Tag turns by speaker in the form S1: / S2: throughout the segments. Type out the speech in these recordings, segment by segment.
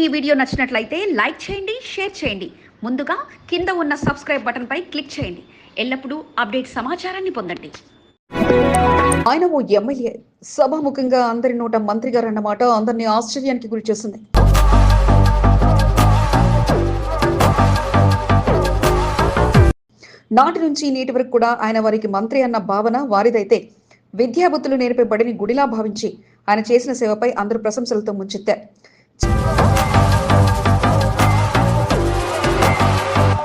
S1: ఈ వీడియో నచ్చినట్లయితే లైక్ చేయండి షేర్ చేయండి. ముందుగా కింద ఉన్న సబ్స్క్రైబ్ బటన్పై క్లిక్ చేయండి. ఎల్లప్పుడూ అప్డేట్ సమాచారాన్ని పొందండి.
S2: ఆయన ఓ ఎమ్మెల్యే. సభాముఖంగా అందరి నోట మంత్రి గారు అన్నమాట అందరినీ ఆశ్చర్యానికి గురి చేసింది. నాటి నుంచి నేటి వరకు కూడా ఆయన వారికి మంత్రి అన్న భావన వారిదైతే విద్యాబుద్ధులు నేర్పే బడిని గుడిలా భావించి ఆయన చేసిన సేవపై అందరూ ప్రశంసలతో ముంచెత్తారు.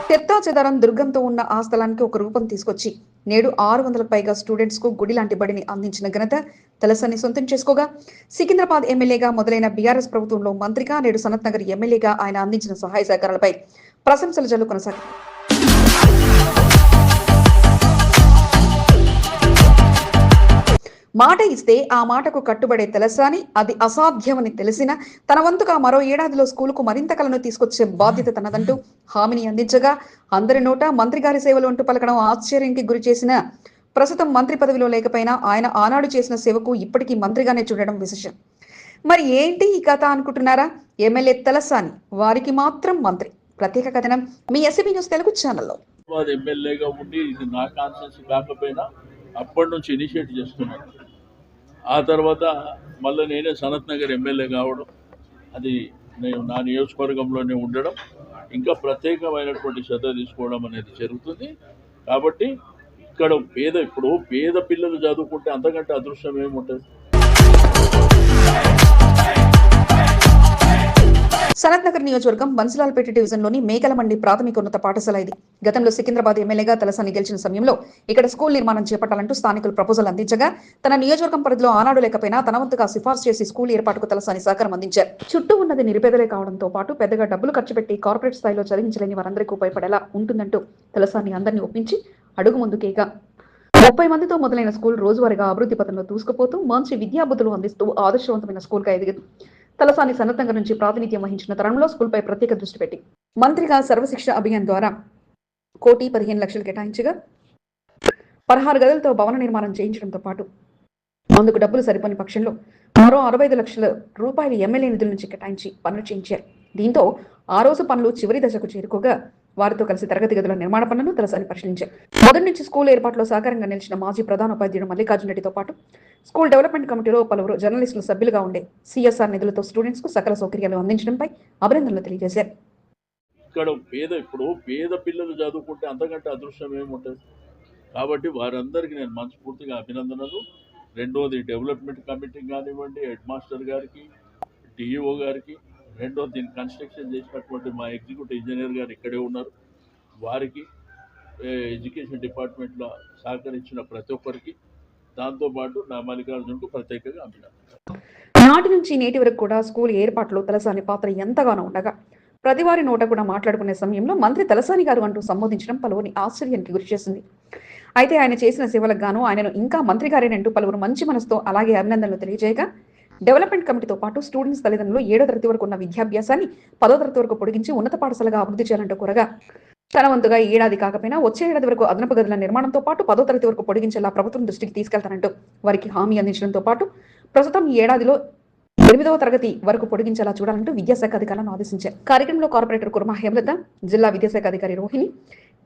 S2: చెత్తా చెదారం దుర్గంతో ఉన్న ఆ స్థలానికి ఒక రూపం తీసుకొచ్చి నేడు ఆరు వందలకు పైగా స్టూడెంట్స్కు గుడి లాంటి బడిని అందించిన ఘనత తలసాన్ని సొంతం చేసుకోగా సికింద్రాబాద్ ఎమ్మెల్యేగా మొదలైన బీఆర్ఎస్ ప్రభుత్వంలో మంత్రిగా నేడు సనత్ నగర్ ఎమ్మెల్యేగా ఆయన అందించిన సహాయ సహకారాలపై ప్రశంసల జల్లు కొనసాగాయి మాట ఇస్తే ఆ మాటకు కట్టుబడే తెలసాని అది అసాధ్యమని తెలిసిన తన వంతుగా మరో ఏడాదిలో స్కూలుకు మరింత కలను తీసుకొచ్చే బాధ్యత తనదంటూ హామీని అందించగా అందరి నోట మంత్రి గారి సేవలు అంటూ పలకడం ఆశ్చర్యానికి గురి చేసిన ప్రస్తుతం మంత్రి పదవిలో లేకపోయినా ఆయన ఆనాడు చేసిన సేవకు ఇప్పటికీ మంత్రిగానే చూడడం విశేషం. మరి ఏంటి ఈ కథ అనుకుంటున్నారా? ఎమ్మెల్యే తెలసాని వారికి మాత్రం మంత్రి. ప్రత్యేక కథనం మీ ఎస్ఎబి న్యూస్ తెలుగు ఛానల్లో.
S3: ఎమ్మెల్యేగా ఉండి ఇది నా కాన్సెన్స్ కాకపోయినా అప్పటి నుంచి ఇనిషియేట్ చేస్తున్నాను. ఆ తర్వాత మళ్ళీ నేనే సనత్ నగర్ ఎమ్మెల్యే కావడం అది నేను నా నియోజకవర్గంలోనే ఉండడం ఇంకా ప్రత్యేకమైనటువంటి శ్రద్ధ తీసుకోవడం అనేది జరుగుతుంది. కాబట్టి ఇక్కడ పేద ఇప్పుడు పేద పిల్లలు చదువుకుంటే అంతకంటే అదృష్టం ఏముంటుంది?
S2: సనత్ నగర్ నియోజకవర్గం బన్సులాల్పేట డివిజన్లోని మేకలమండి ప్రాథమిక ఉన్నత పాఠశాల ఇది. గతంలో సికింద్రాబాద్ ఎమ్మెల్యేగా తలసాని గెలిచిన సమయంలో ఇక్కడ స్కూల్ నిర్మాణం చేపట్టాలంటూ స్థానికులు ప్రపోజల్ అందించగా తన నియోజకవర్గం పరిధిలో ఆనాడు లేకపోయినా తన వంతుగా సిఫార్సు చేసి స్కూల్ ఏర్పాటుకు తలసాని సహకారం అందించారు. చుట్టూ ఉన్నది నిరుపేదలే కావడంతో పాటు పెద్దగా డబ్బులు ఖర్చు పెట్టి కార్పొరేట్ స్థాయిలో చదివించలేని వారందరికీ ఉపయోగపడేలా ఉంటుందంటూ తలసాని అందరినీ ఒప్పించి అడుగు ముందుకేగా. ముప్పై మందితో మొదలైన స్కూల్ రోజువారీగా అభివృద్ధి పథంలో దూసుకుపోతూ మంచి విద్యాబుద్ధులు అందిస్తూ ఆదర్శవంతమైన స్కూల్గా ఎదిగింది. తలసాని సన్నద్ధంగా నుంచి ప్రాతినిధ్యం వహించిన తరంలో స్కూల్పై ప్రత్యేక దృష్టి పెట్టి మంత్రిగా సర్వశిక్ష అభియాన్ ద్వారా కోటి పదిహేను లక్షలు కేటాయించగా పదహారు గదులతో భవన నిర్మాణం చేయించడంతో పాటు అందుకు డబ్బులు సరిపోని పక్షంలో మరో అరవై ఐదు లక్షల రూపాయలు ఎమ్మెల్యే నిధుల నుంచి కేటాయించి పనులు చేయించారు. దీంతో ఆ రోజు పనులు చివరి దశకు చేరుకోగా వారితో కలిసి తరగతి గదుల నిర్మాణ పనులను తలసాని పరిశీలించారు మొదటి నుంచి స్కూల్ ఏర్పాటులో సహకారంగా నిలిచిన మాజీ ప్రధాన ఉపాధ్యాయుడు మల్లికార్జున రెడ్డితో పాటు స్కూల్ డెవలప్మెంట్ కమిటీలో పలువురు జర్నలిస్టులు సభ్యులుగా ఉండే సిఎస్ఆర్ నిధులతో స్టూడెంట్స్కు సకల సౌకర్యాలు అందించడంపై అభినందనలు తెలియజేశారు.
S3: ఇక్కడ పేద ఇప్పుడు పేద పిల్లలు చదువుకుంటే అంతకంటే అదృష్టం ఏముంటుంది? కాబట్టి వారందరికీ నేను మనస్ఫూర్తిగా అభినందనలు. రెండోది డెవలప్మెంట్ కమిటీ కానివ్వండి హెడ్ మాస్టర్ గారికి డిఈఓ గారికి రెండో దీన్ని కన్స్ట్రక్షన్ చేసినటువంటి మా ఎగ్జిక్యూటివ్ ఇంజనీర్ గారు ఇక్కడే ఉన్నారు. వారికి ఎడ్యుకేషన్ డిపార్ట్మెంట్లో సహకరించిన ప్రతి ఒక్కరికి దాంతోపాటు నా మల్లికార్జునకు ప్రత్యేకంగా అభినందన
S2: నాటి నుంచి నేటి వరకు కూడా స్కూల్ ఏర్పాట్లు తలసాని పాత్ర ఎంతగానో ఉండగా ప్రతివారి నోట కూడా మాట్లాడుకునే సమయంలో మంత్రి తలసాని గారు అంటూ సంబోధించడం పలువురిని ఆశ్చర్యానికి గురిచేసింది అయితే ఆయన చేసిన సేవలకు గాను ఆయనను ఇంకా మంత్రి గారేనంటూ పలువురు మంచి మనసుతో అలాగే అభినందనలు తెలియజేయగా డెవలప్మెంట్ కమిటీతో పాటు స్టూడెంట్స్ తల్లిదండ్రులు ఏడో తరగతి వరకు ఉన్న విద్యాభ్యాసాన్ని పదో తరగతి వరకు పొడిగించి ఉన్నత పాఠశాలగా అభివృద్ధి చేయాలంటూ కోరగా తన వంతుగా ఈ ఏడాది కాకపోయినా వచ్చే ఏడాది వరకు అదనపు గదుల నిర్మాణంతో పాటు పదో తరగతి వరకు పొడిగించేలా ప్రభుత్వం దృష్టికి తీసుకెళ్తానంటూ వారికి హామీ అందించడంతో పాటు ప్రస్తుతం ఈ ఏడాదిలో ఎనిమిదవ తరగతి వరకు పొడిగించేలా చూడాలంటూ విద్యాశాఖ అధికారులను ఆదేశించారు. కార్యక్రమంలో కార్పొరేటర్ కుర్మా హేమలత జిల్లా విద్యాశాఖ అధికారి Rohini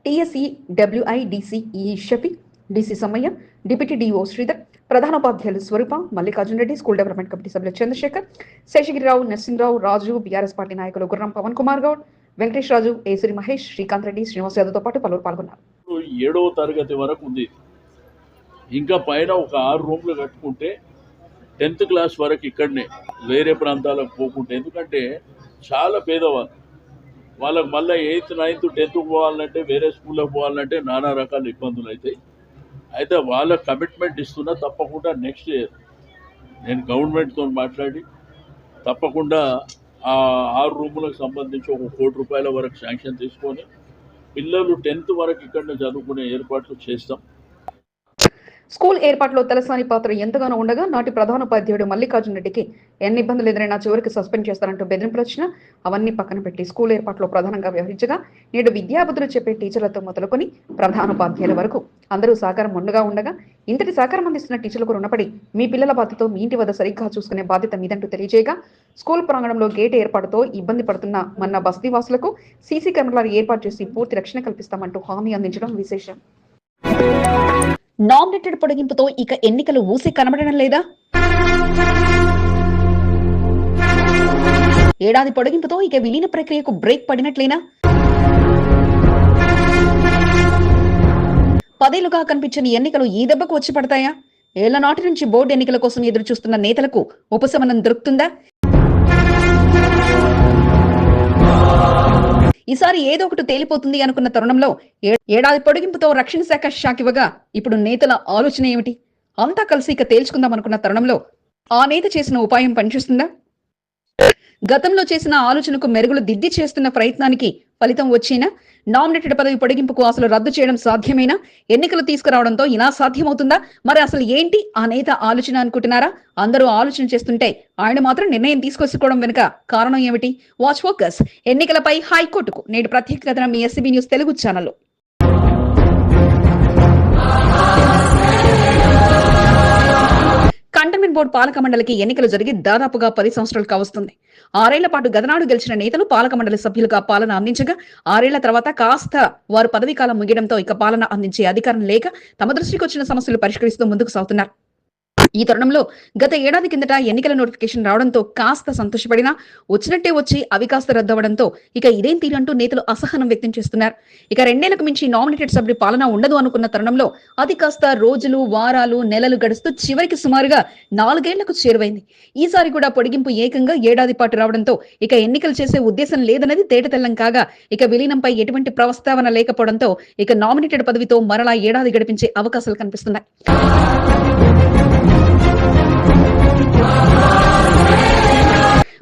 S2: TSE WIDCE Shafi DC Sammaiah deputy DO Sridhar ప్రధానోపాధ్యాయులు Swaroopa Mallikarjuna Reddy school development committee సభ్యులు చంద్రశేఖర్ శేషగిరిరావు నరసింహరావు రాజు బీఆర్ఎస్ పార్టీ నాయకులు గుర్రం పవన్ కుమార్ గౌడ్ వెంకటేష్ రాజు ఏసిరి మహేష్ శ్రీకాంత్ రెడ్డి శ్రీనివాస్ యాదవ్తో పాటు పలువురు పాల్గొన్నారు.
S3: ఏడవ తరగతి వరకు ఉంది. ఇంకా పైన ఒక ఆరు రూమ్లు కట్టుకుంటే టెన్త్ క్లాస్ వరకు ఇక్కడనే వేరే ప్రాంతాలకు పోకుంటే. ఎందుకంటే చాలా పేదవాళ్ళు. వాళ్ళకి మళ్ళీ ఎయిత్ నైన్త్ టెన్త్కి పోవాలంటే వేరే స్కూల్లోకి పోవాలంటే నానా రకాల ఇబ్బందులు అవుతాయి అయితే వాళ్ళ కమిట్మెంట్ ఇస్తున్నా తప్పకుండా నెక్స్ట్ ఇయర్ నేను గవర్నమెంట్తో మాట్లాడి తప్పకుండా ఆ ఆరు రూములకు సంబంధించి ఒక కోటి రూపాయల వరకు శాంక్షన్ తీసుకొని పిల్లలు టెన్త్ వరకు ఇక్కడ చదువుకునే ఏర్పాట్లు చేస్తాం.
S2: స్కూల్ ఏర్పాటులో తలసాని పాత్ర ఎంతగానో ఉండగా నాటి ప్రధానోపాధ్యాయుడు మల్లికార్జున రెడ్డికి ఎన్ని ఇబ్బందులు ఎదురైనా చివరికి సస్పెండ్ చేస్తారంటూ బెదిరింపులు వచ్చినా అవన్నీ పక్కన పెట్టి స్కూల్ ఏర్పాటులో ప్రధానంగా వ్యవహరించగా నేడు విద్యాబుద్ధులు చెప్పే టీచర్లతో మొదలుకొని ప్రధానోపాధ్యాయుల వరకు. అందరూ సహకారం ఉండగా ఉండగా ఇంతటి సహకారం అందిస్తున్న టీచర్లకు రుణపడి మీ పిల్లల బాధ్యత మీ ఇంటి వద్ద సరిగ్గా చూసుకునే బాధ్యత మీదంటూ తెలియజేయగా స్కూల్ ప్రాంగణంలో గేట్ ఏర్పాటుతో ఇబ్బంది పడుతున్న మన్న బస్తీవాసులకు సీసీ కెమెరాలు ఏర్పాటు చేసి పూర్తి రక్షణ కల్పిస్తామంటూ హామీ అందించడం విశేషం. నామినేటెడ్ పొడిగింపుతో ఇక ఎన్నికలు ఊసి కనబడడం లేదా? ఏడాది పొడిగింపుతో ఇక విలీన ప్రక్రియకు బ్రేక్ పడినట్లేనా? పదేళ్ళుగా కనిపించని ఎన్నికలు ఈ దెబ్బకు వచ్చి పడతాయా? ఏళ్ళ నాటి నుంచి బోర్డు ఎన్నికల కోసం ఎదురు చూస్తున్న నేతలకు ఉపశమనం దొరుకుతుందా? ఈసారి ఏదో ఒకటి తేలిపోతుంది అనుకున్న తరుణంలో ఏ- ఏడాది పొడిగింపుతో రక్షణ శాఖ శాఖ ఇవ్వగా ఇప్పుడు నేతల ఆలోచన ఏమిటి? అంతా కలిసి ఇక తేల్చుకుందాం అనుకున్న తరుణంలో ఆ నేత చేసిన ఉపాయం పనిచేస్తుందా? గతంలో చేసిన ఆలోచనకు మెరుగులు దిద్ది చేస్తున్న ప్రయత్నానికి ఫలితం వచ్చేనా? నామినేటెడ్ పదవి పొడిగింపుకు అసలు రద్దు చేయడం సాధ్యమేనా? ఎన్నికలు తీసుకురావడంతో ఇలా సాధ్యమవుతుందా? మరి అసలు ఏంటి ఆ నేత ఆలోచన అనుకుంటున్నారా? అందరూ ఆలోచన చేస్తుంటే ఆయన మాత్రం నిర్ణయం తీసుకొచ్చుకోవడం వెనుక కారణం ఏమిటి? వాచ్ ఫోకస్ ఎన్నికలపై హైకోర్టుకు నేడు ప్రత్యేక కథనం మీ ఎస్సీబీ న్యూస్ తెలుగు ఛానల్లో. కంటోన్మెంట్ బోర్డు పాలక మండలికి ఎన్నికలు జరిగి దాదాపుగా పది సంవత్సరాలు కావస్తుంది. ఆరేళ్ళ పాటు గతనాడు గెలిచిన నేతలు పాలక మండలి సభ్యులుగా పాలన అందించగా ఆరేళ్ళ తర్వాత కాస్త వారు పదవీ కాలం ముగియడంతో ఇక పాలన అందించే అధికారం లేక తమ దృష్టికి వచ్చిన సమస్యలు పరిష్కరిస్తూ ముందుకు సాగుతున్నారు. ఈ తరుణంలో గత ఏడాది కిందట ఎన్నికల నోటిఫికేషన్ రావడంతో కాస్త సంతోషపడినా వచ్చినట్టే వచ్చి అవి కాస్త రద్దవడంతో ఇక ఇదేం తీరంటూ నేతలు అసహనం వ్యక్తం చేస్తున్నారు. ఇక రెండేళ్ళకు మించి నామినేటెడ్ సభ్యుడి పాలన ఉండదు అనుకున్న తరుణంలో అది కాస్త రోజులు వారాలు నెలలు గడుస్తూ చివరికి సుమారుగా నాలుగేళ్ళకు చేరువైంది. ఈసారి కూడా పొడిగింపు ఏకంగా ఏడాది పాటు రావడంతో ఇక ఎన్నికలు చేసే ఉద్దేశం లేదన్నది తేటతెల్లం కాగా ఇక విలీనంపై ఎటువంటి ప్రస్తావన లేకపోవడంతో ఇక నామినేటెడ్ పదవితో మరలా ఏడాది గడిపించే అవకాశాలు కనిపిస్తున్నాయి.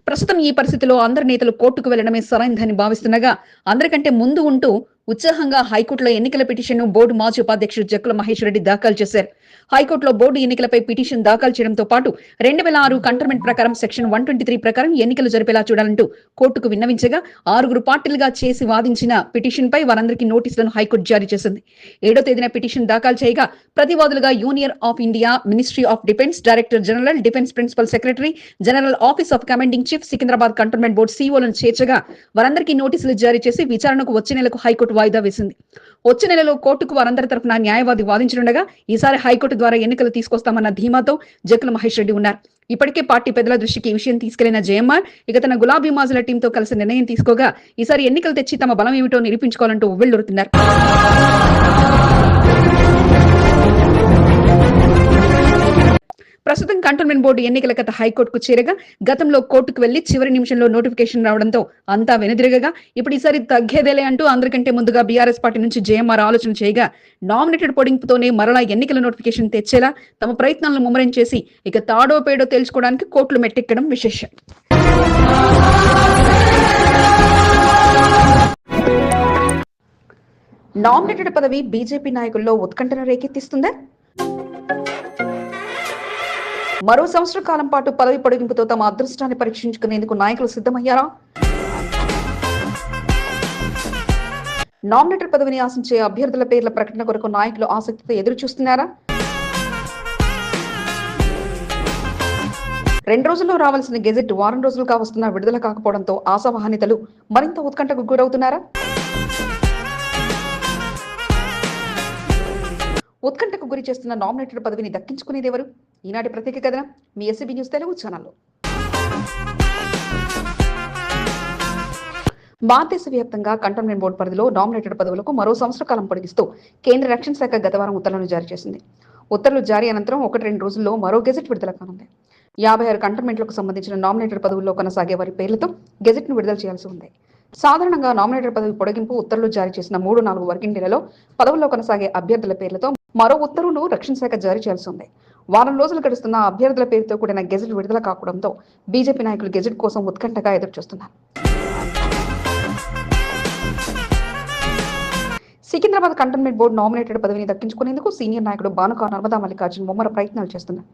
S2: ప్రస్తుతం ఈ పరిస్థితిలో అందరి నేతలు కోర్టుకు వెళ్ళడమే సరైందని భావిస్తుండగా అందరికంటే ముందు ఉంటూ ఉత్సాహంగా హైకోర్టులో ఎన్నికల పిటిషన్ బోర్డు మాజీ ఉపాధ్యక్షుడు జక్కుల మహేష్ రెడ్డి దాఖలు చేశారు. హైకోర్టులో బోర్డు ఎన్నికలపై పిటిషన్ దాఖలు చేయడంతో పాటు రెండు వేల ఆరు కంటర్మెంట్ ప్రకారం సెక్షన్ వన్ ట్వంటీ త్రీ ప్రకారం ఎన్నికలు జరిపేలా చూడాలంటూ కోర్టుకు విన్నవించగా ఆరుగురు పార్టీలుగా చేసి వాదించిన పిటిషన్ పై వారందరికీ నోటీసులను హైకోర్టు జారీ చేసింది. ఏడో తేదీన పిటిషన్ దాఖలు చేయగా ప్రతివాదులుగా union of India ministry of defence director general defence principal secretary general office of commanding chief Secunderabad cantonment board సీఓలను చేర్చగా వారందరికీ నోటీసులు జారీ చేసి విచారణకు వచ్చే నెలకు హైకోర్టు వాయిదా వేసింది. వచ్చే నెలలో కోర్టుకు వారందరి తరఫున న్యాయవాది వాదించనుండగా ఈసారి హైకోర్టు ద్వారా ఎన్నికలు తీసుకొస్తామన్న ధీమాతో జక్కుల మహేష్ రెడ్డి ఉన్నారు. ఇప్పటికే పార్టీ పెద్దల దృష్టికి ఈ విషయం తీసుకెళ్ళిన జయమ్మార్ ఇక తన గులాబీ మాజుల టీంతో కలిసి నిర్ణయం తీసుకోగా ఈసారి ఎన్నికలు తెచ్చి తమ బలం ఏమిటో నిరూపించుకోవాలంటూ ఉవ్వెళ్ళురుతున్నారు ప్రస్తుతం కంటోన్మెంట్ బోర్డు ఎన్నికల గత హైకోర్టుకు చేరగా గతంలో కోర్టుకు వెళ్ళి చివరి నిమిషంలో నోటిఫికేషన్ రావడంతో అంతా వెనుదిరగగా. ఇప్పుడు ఈసారి తగ్గేదేలే అంటూ అందరికంటే ముందుగా బీఆర్ఎస్ పార్టీ నుంచి జేఎంఆర్ ఆలోచన చేయగా నామినేటెడ్ పొడింపుతోనే మరలా ఎన్నికల నోటిఫికేషన్ తెచ్చేలా తమ ప్రయత్నాలను ముమ్మరం చేసి ఇక తాడో పేడో తేల్చుకోవడానికి కోర్టులు మెట్టెక్కడం విశేషం. నామినేటెడ్ పదవి బీజేపీ నాయకుల్లో ఉత్కంఠను రేకెత్తిస్తుందా? మరో సంవత్సర కాలం పాటు పదవి పొడిగింపుతో తమ అదృష్టాన్ని పరీక్షించుకునేందుకు నాయకులు సిద్ధమయ్యారా? నామినేటర్ పదవిని ఆశించే అభ్యర్థుల పేర్ల ప్రకటన కొరకు నాయకులు ఆసక్తితో ఎదురు చూస్తున్నారా రెండు రోజుల్లో రావాల్సిన గెజెట్ వారం రోజులుగా వస్తున్న విడుదల కాకపోవడంతో ఆశావాహనితలు మరింత ఉత్కంఠకు గురవుతున్నారా? ఉత్కంఠకు గురి చేస్తున్న నామినేటెడ్ పదవిని దక్కించుకునేది ఎవరు? ఈనాటి ప్రత్యేక కథనం మీ ఎస్సీబీ న్యూస్ తెలుగు ఛానల్లో. భారతదేశ వ్యాప్తంగా కంటోన్మెంట్ బోర్డు పరిధిలో నామినేటెడ్ పదవులకు మరో సంవత్సర కాలం పొడిగిస్తూ కేంద్ర రక్షణ శాఖ గతవారం ఉత్తర్వులను జారీ చేసింది. ఉత్తర్వులు జారీ అనంతరం ఒకటి రెండు రోజుల్లో మరో గెజెట్ విడుదల కానుంది. యాభై ఆరు కంటోన్మెంట్లకు సంబంధించిన నామినేటెడ్ పదవుల్లో కొనసాగే వారి పేర్లతో గెజెట్ను విడుదల చేయాల్సి ఉంది. సాధారణంగా నామినేటెడ్ పదవి పొడిగింపు ఉత్తర్వులు జారీ చేసిన మూడు నాలుగు వర్కింగ్ డేలలో పదవుల్లో కొనసాగే అభ్యర్థుల పేర్లతో మరో ఉత్తర్వును రక్షణ శాఖ జారీ చేయాల్సి ఉంది వారం రోజులు గడుస్తున్న అభ్యర్థుల పేరుతో కూడిన గెజెట్ విడుదల కావడంతో బీజేపీ నాయకులు గెజెట్ కోసం ఉత్కంఠగా ఎదురుచూస్తున్నారు. సికింద్రాబాద్ కంటోన్మెంట్ బోర్డు నామినేటెడ్ పదవిని దక్కించుకునేందుకు సీనియర్ నాయకుడు బానుకా నర్మదా మల్లికార్జున్ ముమ్మర ప్రయత్నాలు చేస్తున్నారు.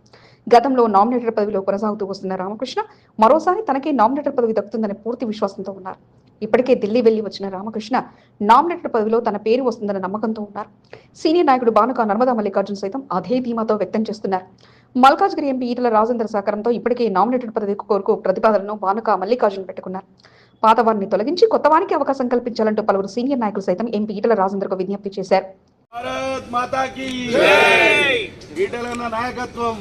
S2: గతంలో నామినేటెడ్ పదవిలో కొనసాగుతూ వస్తున్న రామకృష్ణ మరోసారి తనకే నామినేటెడ్ పదవి దక్కుతుందనే పూర్తి విశ్వాసంతో ఉన్నారు. ఇప్పటికే ఢిల్లీ వెళ్ళి వచ్చిన రామకృష్ణ నామినేటెడ్ పదవిలో తన పేరు వస్తుందన్న నమ్మకంతో ఉన్నారు. సీనియర్ నాయకుడు బానుకా నర్మదా మల్లికార్జున్ సైతం అదే ధీమాతో వ్యక్తం చేస్తున్నారు. మల్కాజ్గిరి ఎంపీ ఈటల రాజేంద్ర సహకారంతో ఇప్పటికే నామినేటెడ్ పదవి కొరకు ప్రతిపాదనను బానుకా మల్లికార్జున్ పెట్టుకున్నారు. పాత వారిని తొలగించి కొత్త వారికి అవకాశం కల్పించాలంటూ పలువురు సీనియర్ నాయకులు సైతం ఎంపీ ఈటల రాజేంద్రకు విజ్ఞప్తి చేశారు.
S4: భారత్ మాతా కీ ఈటలన్న నాయకత్వం.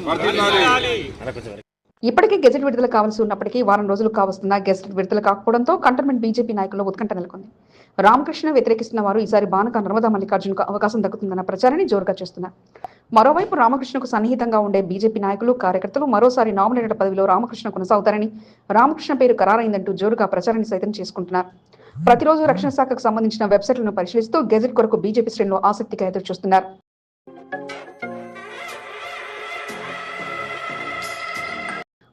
S2: ఇప్పటికే గెజెట్ విడుదల కావాల్సి ఉన్నప్పటికీ వారం రోజులు కావస్తున్న గెజెట్ విడుదల కాకపోవడంతో కంటర్మెంట్ బీజేపీ నాయకుల్లో ఉత్కంఠ నెలకొంది. రామకృష్ణ వ్యతిరేకిస్తున్న వారు ఈసారి బానక నర్మదా మల్లికార్జునకు అవకాశం దక్కుతుందన్న ప్రచారాన్ని జోరుగా చేస్తున్నారు. మరోవైపు రామకృష్ణకు సన్నిహితంగా ఉండే బీజేపీ నాయకులు కార్యకర్తలు మరోసారి నామినేటెడ్ పదవిలో రామకృష్ణ కొనసాగుతారని రామకృష్ణ పేరు ఖరారైందంటూ జోరుగా ప్రచారాన్ని సైతం చేసుకుంటున్నారు. ప్రతిరోజు రక్షణ శాఖకు సంబంధించిన వెబ్సైట్లను పరిశీలిస్తూ గెజెట్ కొరకు బీజేపీ శ్రేణులు ఆసక్తిగా ఎదురు చూస్తున్నారు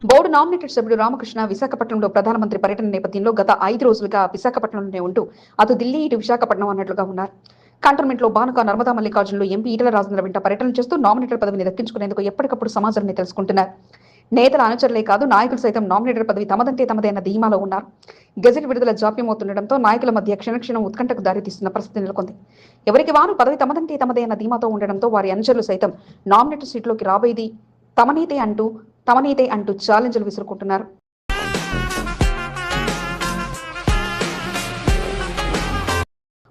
S2: బోర్డు నామినేటెడ్ సభ్యుడు రామకృష్ణ విశాఖపట్నంలో ప్రధానమంత్రి పర్యటన నేపథ్యంలో గత ఐదు రోజులుగా విశాఖపట్నంలోనే ఉంటూ అటు ఢిల్లీ ఇటు విశాఖపట్నం అన్నట్లుగా ఉన్నారు. కంటోన్మెంట్లో బానుక నర్మదా మల్లికార్జునులు ఎంపీ ఈటల రాజేంద్ర వెంట పర్యటన చేస్తూ నామినేటెడ్ పదవిని దక్కించుకునేందుకు ఎప్పటికప్పుడు సమాచారాన్ని తెలుసుకుంటున్నారు. నేతల అనుచరులే కాదు నాయకులు సైతం నామినేటెడ్ పదవి తమదంటే తమదే అన్న ధీమాలో ఉన్నారు. గెజెట్ విడుదల జాప్యం అవుతుండటంతో నాయకుల మధ్య క్షణక్షణం ఉత్కంఠకు దారితీస్తున్న పరిస్థితి నెలకొంది. ఎవరికి వారు పదవి తమదంటే తమదే అన్న ధీమాతో ఉండడంతో వారి అనుచరులు సైతం నామినేటెడ్ సీట్లోకి రాబోయేది తమనీతే అంటూ తమనీతే అంటూ ఛాలెంజ్లు విసురుకుంటున్నారు.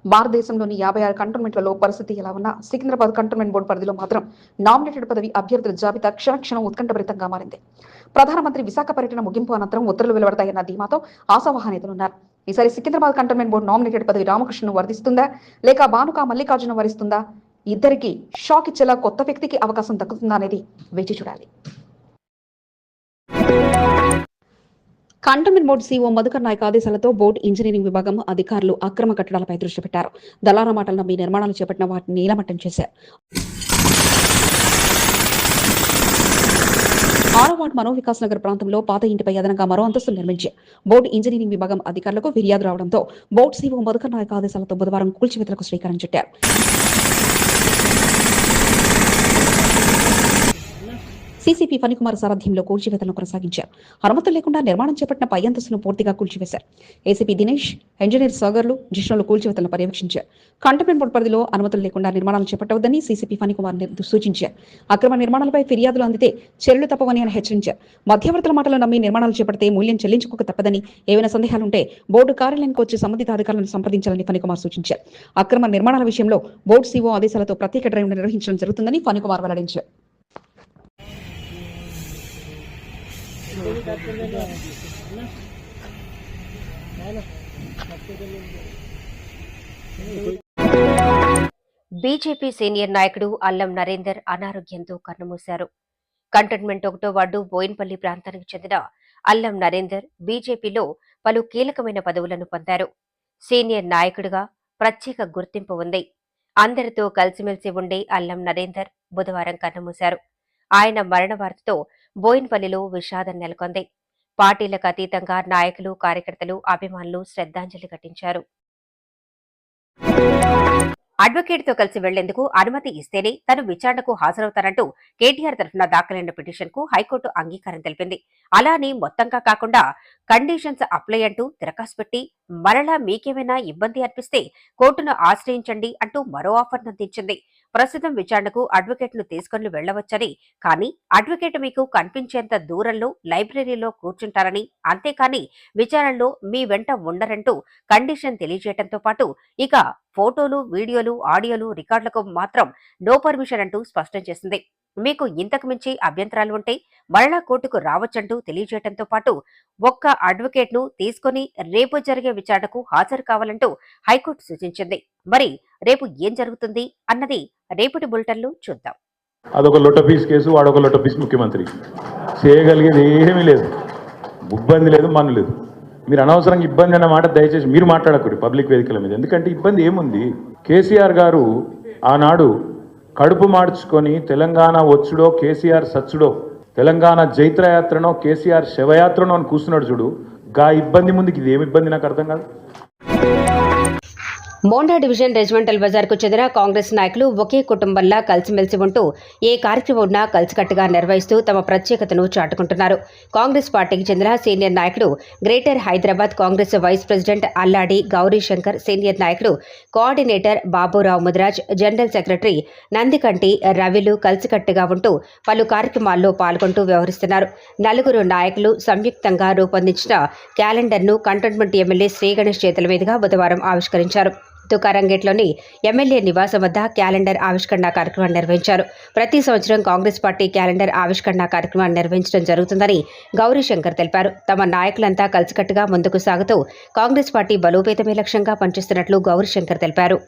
S2: భారతదేశంలోని యాభై ఆరు కంటోన్మెంట్లలో పరిస్థితి ఎలా ఉన్నా సికింద్రాబాద్ కంటోన్మెంట్ బోర్డు పరిధిలో మాత్రం నామినేటెడ్ పదవి అభ్యర్థుల జాబితా క్షణక్షణం ఉత్కంఠభరితంగా మారింది. ప్రధానమంత్రి విశాఖ పర్యటన ముగింపు అనంతరం ఉత్తర్వులు వెలువడతాయన్న ధీమాతో ఆశావహానేతలున్నారు ఈసారి సికింద్రాబాద్ కంటోన్మెంట్ బోర్డు నామినేటెడ్ పదవి రామకృష్ణను వర్ధిస్తుందా లేక బానుక మల్లికార్జున వరిస్తుందా? ఇద్దరికి షాక్ ఇచ్చేలా కొత్త వ్యక్తికి అవకాశం దక్కుతుందా అనేది వేచి చూడాలి. Cantonment board CO Madhukar Nayak ఆదేశాలతో బోర్డు ఇంజనీరింగ్ విభాగం అధికారులు అక్రమ కట్టడాలపై దృష్టి పెట్టారు. దళారా మాటలు నమ్మి నిర్మాణాలు చేపట్టిన వాటిని నీలమట్టం చేశారు. ఆరో వార్డు మనోవికాస్ నగర్ ప్రాంతంలో పాత ఇంటిపై అదనంగా మరో అంతస్తు నిర్మించే బోర్డు ఇంజనీరింగ్ విభాగం అధికారులకు ఫిర్యాదు రావడంతో బోర్డు సీఓ మధుకర్ నాయక్ ఆదేశాలతో బుధవారం కూల్చివేతలకు శ్రీకారం చుట్టారు. సీసీపీ ఫణికుమార్ సారథ్యంలో కూల్చివేతలను కొనసాగించారు. అనుమతులు లేకుండా నిర్మాణం చేపట్టిన పై అంతస్తును పూర్తిగా కూల్చివేశారు. ఏసీపీ దినేష్ ఇంజనీర్ సాగర్లు జిష్ణులు కూల్చివేతలను పర్యవేక్షించారు. కంటోన్మెంట్ బోర్డు పరిధిలో అనుమతులు లేకుండా నిర్మాణాలు చేపట్టవద్దని సీసీపీ ఫణికుమార్ సూచించారు. అక్రమ నిర్మాణాలపై ఫిర్యాదులు అందితే చర్యలు తప్పవని ఆయన హెచ్చరించారు. మధ్యవర్తుల మాటలు నమ్మి నిర్మాణాలు చేపడితే మూల్యం చెల్లించుకోక తప్పదని ఏవైనా సందేహాలుంటే బోర్డు కార్యాలయానికి వచ్చి సంబంధిత అధికారులను సంప్రదించాలని ఫణికుమార్ సూచించారు. అక్రమ నిర్మాణాల విషయంలో బోర్డు సీఓ ఆదేశాలతో ప్రత్యేక డ్రైవ్ నిర్వహించడం జరుగుతుందని ఫణికుమార్ వెల్లడించారు.
S5: బీజేపీ సీనియర్ నాయకుడు అల్లం నరేందర్ అనారోగ్యంతో కన్నుమూశారు. కంటోన్మెంట్ ఒకటో వార్డు బోయిన్పల్లి ప్రాంతానికి చెందిన అల్లం నరేందర్ బీజేపీలో పలు కీలకమైన పదవులను పొందారు. సీనియర్ నాయకుడిగా ప్రత్యేక గుర్తింపు ఉంది. అందరితో కలిసిమెలిసి ఉండే అల్లం నరేందర్ బుధవారం కన్నుమూశారు. ఆయన మరణ వార్తతో బోయిన్పల్లిలో విషాదం నెలకొంది. పార్టీలకు అతీతంగా నాయకులు కార్యకర్తలు అభిమానులు శ్రద్ధాంజలి ఘటించారు. అడ్వకేట్తో కలిసి వెళ్ళేందుకు అనుమతి ఇస్తేనే తను విచారణకు హాజరవుతారంటూ కేటీఆర్ తరఫున దాఖలైన పిటిషన్కు హైకోర్టు అంగీకారం తెలిపింది. అలానే మొత్తంగా కాకుండా కండిషన్స్ అప్లై అంటూ దరఖాస్తు పెట్టి మరలా మీకేమైనా ఇబ్బంది అనిపిస్తే కోర్టును ఆశ్రయించండి అంటూ మరో ఆఫర్ అందించింది. ప్రస్తుతం విచారణకు అడ్వకేట్ను తీసుకొని తీసుకుని వెళ్ళవచ్చని కానీ అడ్వకేట్ మీకు కనిపించేంత దూరంలో లైబ్రరీలో కూర్చుంటారని. అంతేకాని విచారణలో మీ వెంట ఉండరంటూ కండిషన్ తెలియజేయడంతో పాటు ఇక ఫోటోలు వీడియోలు ఆడియోలు రికార్డులకు మాత్రం నో పర్మిషన్ అంటూ స్పష్టం చేసింది. మీకు ఇంతకు మించి అభ్యంతరాలు ఉంటే మరలా కోర్టుకు రావచ్చంటూ తెలియజేయడంతో పాటు ఒక్క అడ్వకేట్ను తీసుకుని రేపు జరిగే విచారణకు హాజరు కావాలంటూ హైకోర్టు సూచించింది. మరి రేపు ఏం జరుగుతుంది అన్నది రేపటి బులెటిన్లో చూద్దాం.
S6: అదొక లొటపీస్ కేసు వాడొక లొటపీస్ ముఖ్యమంత్రి. చేయగలిగేది ఏమీ లేదు. ఇబ్బంది లేదు మన్ను లేదు. మీరు అనవసరంగా ఇబ్బంది అన్న మాట దయచేసి మీరు మాట్లాడకూడదు పబ్లిక్ వేదికల మీద. ఎందుకంటే ఇబ్బంది ఏముంది? కేసీఆర్ గారు ఆనాడు కడుపు మార్చుకొని తెలంగాణ వచ్చుడో కేసీఆర్ సచ్చుడో తెలంగాణ జైత్రయాత్రనో కేసీఆర్ శవయాత్రనో అని కూర్చున్నాడు చూడు గా ఇబ్బంది ముందుకి ఇది ఏమి ఇబ్బంది నాకు అర్థం కాదు.
S5: మోండా డివిజన్ రెజిమెంటల్ బజార్కు చెందిన కాంగ్రెస్ నాయకులు ఒకే కుటుంబంలా కలిసిమెలిసి ఉంటూ ఏ కార్యక్రమం ఉన్నా కలిసికట్టుగా నిర్వహిస్తూ తమ ప్రత్యేకతను చాటుకుంటున్నారు. కాంగ్రెస్ పార్టీకి చెందిన సీనియర్ నాయకుడు greater Hyderabad Congress vice president Alladi Gauri Shankar senior నాయకుడు coordinator Baburao Mudiraj general secretary Nandikanti రవిలు కలిసికట్టుగా ఉంటూ పలు కార్యక్రమాల్లో పాల్గొంటూ వ్యవహరిస్తున్నారు. నలుగురు నాయకులు సంయుక్తంగా రూపొందించిన క్యాలెండర్ను కంటోన్మెంట్ ఎమ్మెల్యే శ్రీగణేష్ చేతుల మీదుగా బుధవారం ఆవిష్కరించారు. తుకారంగేట్లోని ఎమ్మెల్యే నివాసం వద్ద క్యాలెండర్ ఆవిష్కరణ కార్యక్రమాన్ని నిర్వహించారు. ప్రతి సంవత్సరం కాంగ్రెస్ పార్టీ క్యాలెండర్ ఆవిష్కరణ కార్యక్రమాన్ని నిర్వహించడం జరుగుతుందని గౌరీశంకర్ తెలిపారు. తమ నాయకులంతా కలిసికట్టుగా ముందుకు సాగుతూ కాంగ్రెస్ పార్టీ బలోపేతమే లక్ష్యంగా పనిచేస్తున్నట్లు గౌరీశంకర్ తెలిపారు.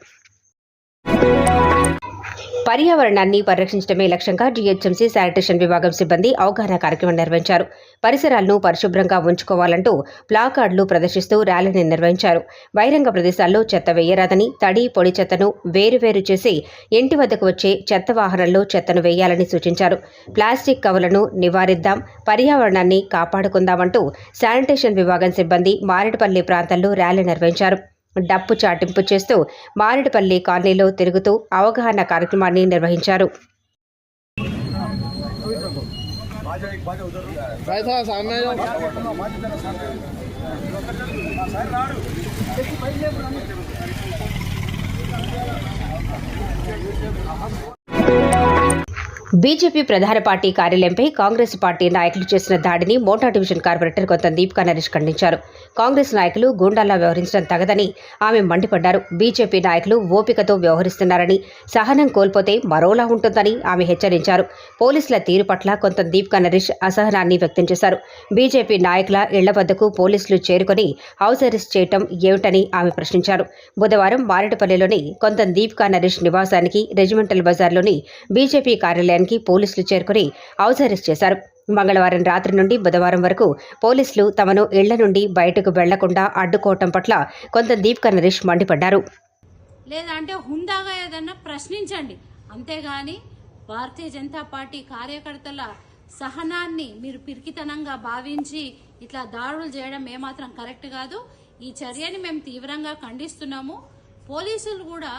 S5: పర్యావరణాన్ని పరిరక్షించడమే లక్ష్యంగా జీహెచ్ఎంసీ శానిటేషన్ విభాగం సిబ్బంది అవగాహన కార్యక్రమం నిర్వహించారు. పరిసరాలను పరిశుభ్రంగా ఉంచుకోవాలంటూ ప్లాకార్డులు ప్రదర్శిస్తూ ర్యాలీని నిర్వహించారు. బహిరంగ ప్రదేశాల్లో చెత్త వేయరాదని తడి పొడి చెత్తను వేరువేరు చేసి ఇంటి వద్దకు వచ్చే చెత్త వాహనంలో చెత్తను వేయాలని సూచించారు. ప్లాస్టిక్ కవులను నివారిద్దాం పర్యావరణాన్ని కాపాడుకుందామంటూ శానిటేషన్ విభాగం సిబ్బంది మారేడుపల్లి ప్రాంతంలో ర్యాలీ నిర్వహించారు. డప్పు చాటింపు చేస్తూ మారేడుపల్లి కాలనీలో తిరుగుతూ అవగాహన కార్యక్రమాన్ని నిర్వహించారు. బీజేపీ ప్రధాన పార్టీ కార్యాలయంపై కాంగ్రెస్ పార్టీ నాయకులు చేసిన దాడిని మోటా డివిజన్ కార్పొరేటర్ కొంత దీపికా నరేష్ ఖండించారు. కాంగ్రెస్ నాయకులు గూండాలా వ్యవహరించడం తగదని ఆమె మండిపడ్డారు. బీజేపీ నాయకులు ఓపికతో వ్యవహరిస్తున్నారని సహనం కోల్పోతే మరోలా ఉంటుందని ఆమె హెచ్చరించారు. పోలీసుల తీరు పట్ల కొంత దీపికా నరేష్ అసహనాన్ని వ్యక్తం చేశారు. బీజేపీ నాయకుల ఇళ్ళ వద్దకు పోలీసులు చేరుకొని హౌస్ అరెస్ట్ చేయటం ఏమిటని ఆమె ప్రశ్నించారు. బుధవారం మారేడుపల్లిలోని కొంత దీపికా నరేష్ నివాసానికి రెజిమెంటల్ బజార్లోని బీజేపీ చేయడానికి పోలీసులు చేరుకుని హౌస్ అరెస్ట్ చేశారు. మంగళవారం రాత్రి నుండి బుధవారం వరకు పోలీసులు తమను ఇళ్ళ నుండి బయటకు వెళ్ళకుండా అడ్డుకోవటం పట్ల కొంత దీపికా నరేష్ మండిపడ్డారు.
S7: లేదంటే హుందాగా ఏదన్నా ప్రశ్నించండి. అంతేగాని భారతీయ జనతా పార్టీ కార్యకర్తల సహనాన్ని మీరు పిరికితనంగా భావించి ఇట్లా దాడులు చేయడం ఏమాత్రం కరెక్ట్ కాదు. ఈ చర్యని మేము తీవ్రంగా ఖండిస్తున్నాము. పోలీసులు కూడా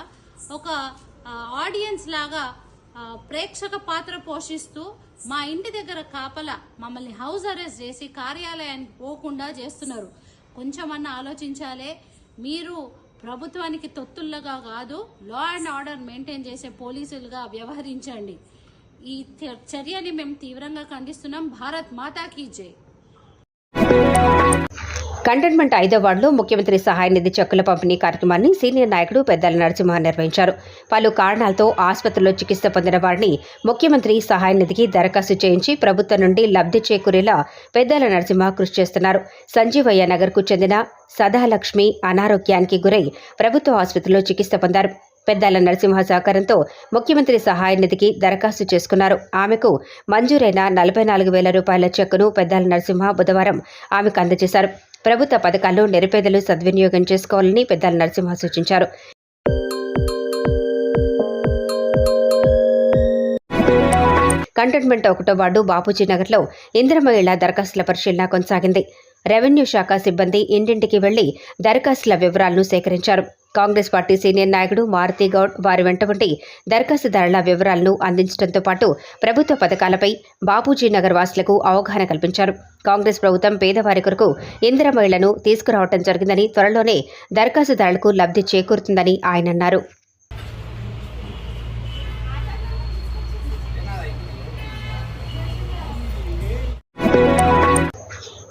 S7: ఒక ఆడియన్స్ లాగా ప్రేక్షక పాత్ర పోషిస్తూ మా ఇంటి దగ్గర కాపల మమ్మల్ని హౌస్ అరెస్ట్ చేసి కార్యాలయానికి పోకుండా చేస్తున్నారు. కొంచెమన్నా ఆలోచించాలే. మీరు ప్రభుత్వానికి తొత్తుల్లగా కాదు లా అండ్ ఆర్డర్ మెయింటైన్ చేసే పోలీసులుగా వ్యవహరించండి. ఈ చ- చర్యని మేము తీవ్రంగా ఖండిస్తున్నాం. భారత్ మాతాకి జై.
S5: కంటైన్మెంట్ ఐదో వార్డులో ముఖ్యమంత్రి సహాయ నిధి చెక్కుల పంపిణీ కార్యక్రమాన్ని సీనియర్ నాయకుడు పెద్దల నరసింహ నిర్వహించారు పలు కారణాలతో ఆసుపత్రిలో చికిత్స పొందిన వారిని ముఖ్యమంత్రి సహాయ నిధికి దరఖాస్తు చేయించి ప్రభుత్వం నుండి లబ్ధి చేకూరేలా పెద్దల నరసింహ కృషి చేస్తున్నారు. సంజీవయ్య నగర్కు చెందిన సదాలక్ష్మి అనారోగ్యానికి గురై ప్రభుత్వ ఆసుపత్రిలో చికిత్స పొందారు. పెద్దాల నరసింహ సహకారంతో ముఖ్యమంత్రి సహాయ నిధికి దరఖాస్తు చేసుకున్నారు. ఆమెకు మంజూరైన నలభై నాలుగు వేల రూపాయల చెక్కును పెద్దాల నరసింహ బుధవారం ఆమెకు అందజేశారు. ప్రభుత్వ పథకాలు నిరుపేదలు సద్వినియోగం చేసుకోవాలని పెద్దల నరసింహ సూచించారు. కంటోన్మెంట్ ఒకటో వార్డు బాపూజీ నగర్లో ఇందిరమ్మ దరఖాస్తుల పరిశీలన కొనసాగింది. రెవెన్యూ శాఖ సిబ్బంది ఇంటింటికి వెళ్ళి దరఖాస్తుల వివరాలను సేకరించారు. కాంగ్రెస్ పార్టీ సీనియర్ నాయకుడు మారుతి గౌడ్ వారి వెంట ఉండి దరఖాస్తుదారుల వివరాలను అందించడంతో పాటు ప్రభుత్వ పథకాలపై బాపూజీ నగర్ వాసులకు అవగాహన కల్పించారు. కాంగ్రెస్ ప్రభుత్వం పేదవారి కొరకు ఇందిర మహిళను తీసుకురావడం జరిగిందని త్వరలోనే దరఖాస్తుదారులకు లబ్ధి చేకూరుతుందని ఆయన అన్నారు.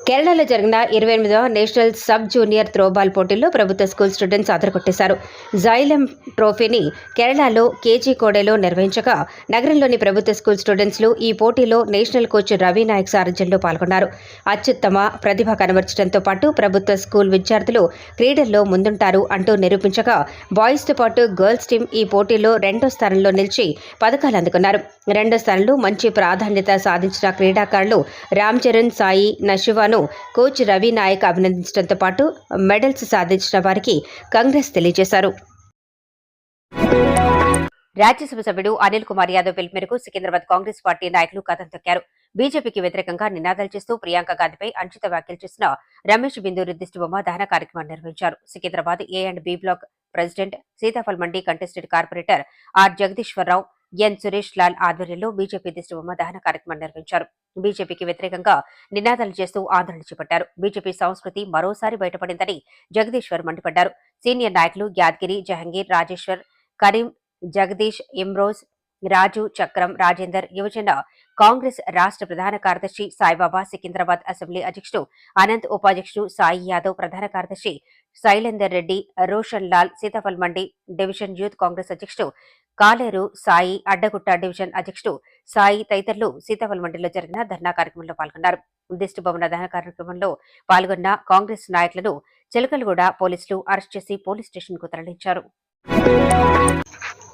S5: కేరళలో జరిగిన ఇరవై ఎనిమిదవ నేషనల్ సబ్ జూనియర్ త్రోబాల్ పోటీల్లో ప్రభుత్వ స్కూల్ స్టూడెంట్స్ అదరగొట్టేశారు జైలం ట్రోఫీని కేరళలో కేజీ కోడేలో నిర్వహించగా నగరంలోని ప్రభుత్వ స్కూల్ స్టూడెంట్స్లు ఈ పోటీలో నేషనల్ కోచ్ రవి నాయక్ సారథ్యంలో పాల్గొన్నారు. అత్యుత్తమ ప్రతిభ కనబర్చడంతో పాటు ప్రభుత్వ స్కూల్ విద్యార్థులు క్రీడల్లో ముందుంటారు అంటూ నిరూపించగా బాయ్స్తో పాటు గర్ల్స్ టీం ఈ పోటీలో రెండో స్థానంలో నిలిచి పథకాలు అందుకున్నారు. రెండో స్థానంలో మంచి ప్రాధాన్యత సాధించిన క్రీడాకారులు రామ్ చరణ్ సాయి నషివాను కోచ్ రవి నాయక్ అభినందించడంతో పాటు మెడల్స్ సాధించిన వారికి కాంగ్రెస్ తెలియజేశారు. రాజ్యసభ సభ్యుడు అనిల్ కుమార్ యాదవ్ పిలుపు మేరకు సికింద్రాబాద్ కాంగ్రెస్ పార్టీ నాయకులు కథం తొక్కారు. బీజేపీకి వ్యతిరేకంగా నినాదాలు చేస్తూ ప్రియాంక గాంధీపై అంచిత వ్యాఖ్యలు చేసిన రమేష్ బిందు దిష్టిబొమ్మ బొమ్మ దహన కార్యక్రమం నిర్వహించారు. Secunderabad A and B block president Sitaphal Mandi contested corporator R Jagadishwararao N. Suresh Lal ఆధ్వర్యంలో బీజేపీ దిష్టిబొమ్మ దహన కార్యక్రమం నిర్వహించారు. బీజేపీకి వ్యతిరేకంగా నినాదాలు చేస్తూ ఆందోళన చేపట్టారు. బీజేపీ సంస్కృతి మరోసారి బయటపడిందని జగదీశ్వర్ మండిపడ్డారు. సీనియర్ నాయకులు యాద్గిరి జహంగీర్ రాజేశ్వర్ కరీం జగదీష్ ఇమ్రోజ్ రాజు చక్రం రాజేందర్ యువజన కాంగ్రెస్ రాష్ట్ర ప్రధాన కార్యదర్శి సాయిబాబా సికింద్రాబాద్ అసెంబ్లీ అధ్యక్షుడు అనంత్ ఉపాధ్యక్షుడు సాయి యాదవ్ ప్రధాన కార్యదర్శి శైలేందర్ రెడ్డి రోషన్ లాల్ సీతాఫల్ మండి డివిజన్ యూత్ కాంగ్రెస్ అధ్యక్షుడు కాలేరు సాయి అడ్డగుట్ట డివిజన్ అధ్యక్షుడు సాయి తదితరులు సీతాఫల్ మండలిలో జరిగిన ధర్నా కార్యక్రమంలో పాల్గొన్నారు. దిష్టి భవన దహన కార్యక్రమంలో పాల్గొన్న కాంగ్రెస్ నాయకులను చిలకలగూడ పోలీసులు అరెస్ట్ చేసి పోలీస్ స్టేషన్కు తరలించారు.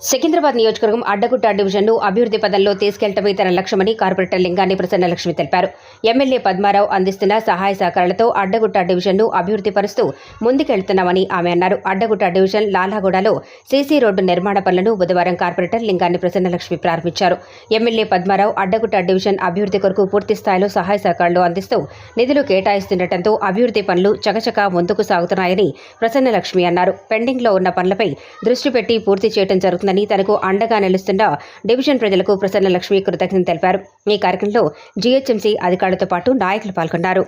S5: సికింద్రాబాద్ నియోజకవర్గం అడ్డగుట్ట డివిజన్ను అభివృద్ధి పదంలో తీసుకెళ్ళటమే తన లక్ష్యమని కార్పొరేటర్ లింగాన్ని ప్రసన్నలక్ష్మి తెలిపారు. ఎమ్మెల్యే పద్మారావు అందిస్తున్న సహాయ సహకారాలతో అడ్డగుట్ట డివిజన్ను అభివృద్ధి పరుస్తూ ముందుకెళ్తున్నామని ఆమె అన్నారు. అడ్డగుట్ట డివిజన్ లాలాగూడలో సీసీ రోడ్డు నిర్మాణ పనులను బుధవారం కార్పొరేటర్ లింగాన్ని ప్రసన్నలక్ష్మి ప్రారంభించారు. ఎమ్మెల్యే పద్మారావు అడ్డగుట్ట డివిజన్ అభివృద్ధి కొరకు పూర్తి స్థాయిలో సహాయ సహకారాలు అందిస్తూ నిధులు కేటాయిస్తుండటంతో అభివృద్ధి పనులు చకచక ముందుకు సాగుతున్నాయని ప్రసన్నలక్ష్మి అన్నారు. పెండింగ్లో ఉన్న పనులపై దృష్టి పెట్టి పూర్తి చేయడం జరుగుతుందని తనకు అండగా నిలుస్తున్న డివిజన్ ప్రజలకు ప్రసన్న లక్ష్మి కృతజ్ఞతలు తెలిపారు. ఈ కార్యక్రమంలో జీహెచ్ఎంసీ అధికారులతో పాటు నాయకులు పాల్గొన్నారు.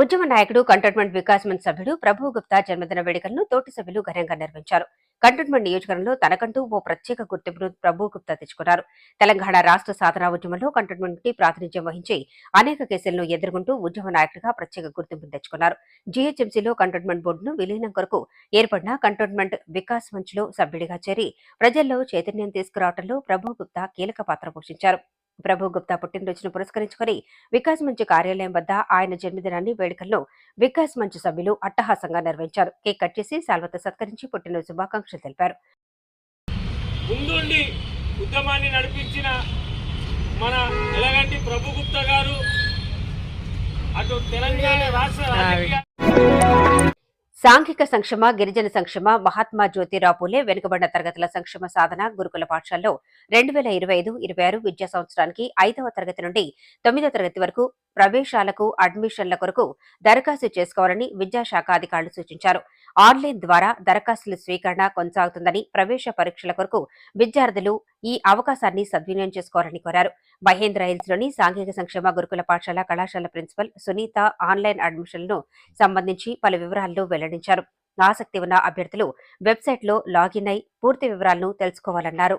S5: ఉద్యమ నాయకుడు కంటోన్మెంట్ వికాస్ సభ్యుడు ప్రభు గుప్తా జన్మదిన వేడుకలను తోటి సభ్యులు ఘనంగా నిర్వహించారు. కంటోన్మెంట్ నియోజకవర్గంలో తనకంటూ ఓ ప్రత్యేక గుర్తింపును ప్రభు గుప్తా తెచ్చుకున్నారు. తెలంగాణ రాష్ట్ర సాధన ఉద్యమంలో కంటోన్మెంట్కి ప్రాతినిధ్యం వహించి అనేక కేసులను ఎదుర్కొంటూ ఉద్యమ నాయకుడిగా ప్రత్యేక గుర్తింపును తెచ్చుకున్నారు. జీహెచ్ఎంసీలో కంటోన్మెంట్ బోర్డును విలీనం కొరకు ఏర్పడిన కంటోన్మెంట్ వికాస్ మంచ్లో సభ్యుడిగా చేరి ప్రజల్లో చైతన్యం తీసుకురావడంలో ప్రభు గుప్తా కీలక పాత్ర పోషించారు. ప్రభు గుప్తా పుట్టినరోజును పురస్కరించుకుని వికాస్ మంచ్ కార్యాలయం వద్ద ఆయన జన్మదినాన్ని వేడుకల్లో వికాస్ మంచ్ సభ్యులు అట్టహాసంగా నిర్వహించారు. కేక్ కట్ చేసి సాల్వతో సత్కరించి పుట్టినరోజు శుభాకాంక్షలు తెలిపారు.
S8: ముందుండి ఉద్యమాన్ని నడిపించిన మన ఎలగంటి గారు అటు తెలంగాణ రాష్ట్ర
S5: సాంఘిక సంక్షేమ గిరిజన సంక్షేమ మహాత్మా జ్యోతిరావు పూలే వెనుకబడిన తరగతుల సంక్షేమ సాధన గురుకుల పాఠశాలలో రెండు వేల ఇరవై ఐదు ఇరవై ఆరు విద్యా సంవత్సరానికి ఐదవ తరగతి నుండి తొమ్మిదవ తరగతి వరకు ప్రవేశాలకు అడ్మిషన్ల కొరకు దరఖాస్తు చేసుకోవాలని విద్యాశాఖ అధికారులు సూచించారు. ఆన్లైన్ ద్వారా దరఖాస్తుల స్వీకరణ కొనసాగుతుందని ప్రవేశ పరీక్షల కొరకు విద్యార్థులు ఈ అవకాశాన్ని సద్వినియోగం చేసుకోవాలని కోరారు. మహేంద్ర హిల్స్లోని సాంఘిక సంక్షేమ గురుకుల పాఠశాల కళాశాల ప్రిన్సిపల్ సునీత ఆన్లైన్ అడ్మిషన్లను సంబంధించి పలు వివరాలను వెల్లడించారు. ఆసక్తి ఉన్న అభ్యర్థులు వెబ్సైట్లో లాగిన్ అయి పూర్తి వివరాలను తెలుసుకోవాలన్నారు.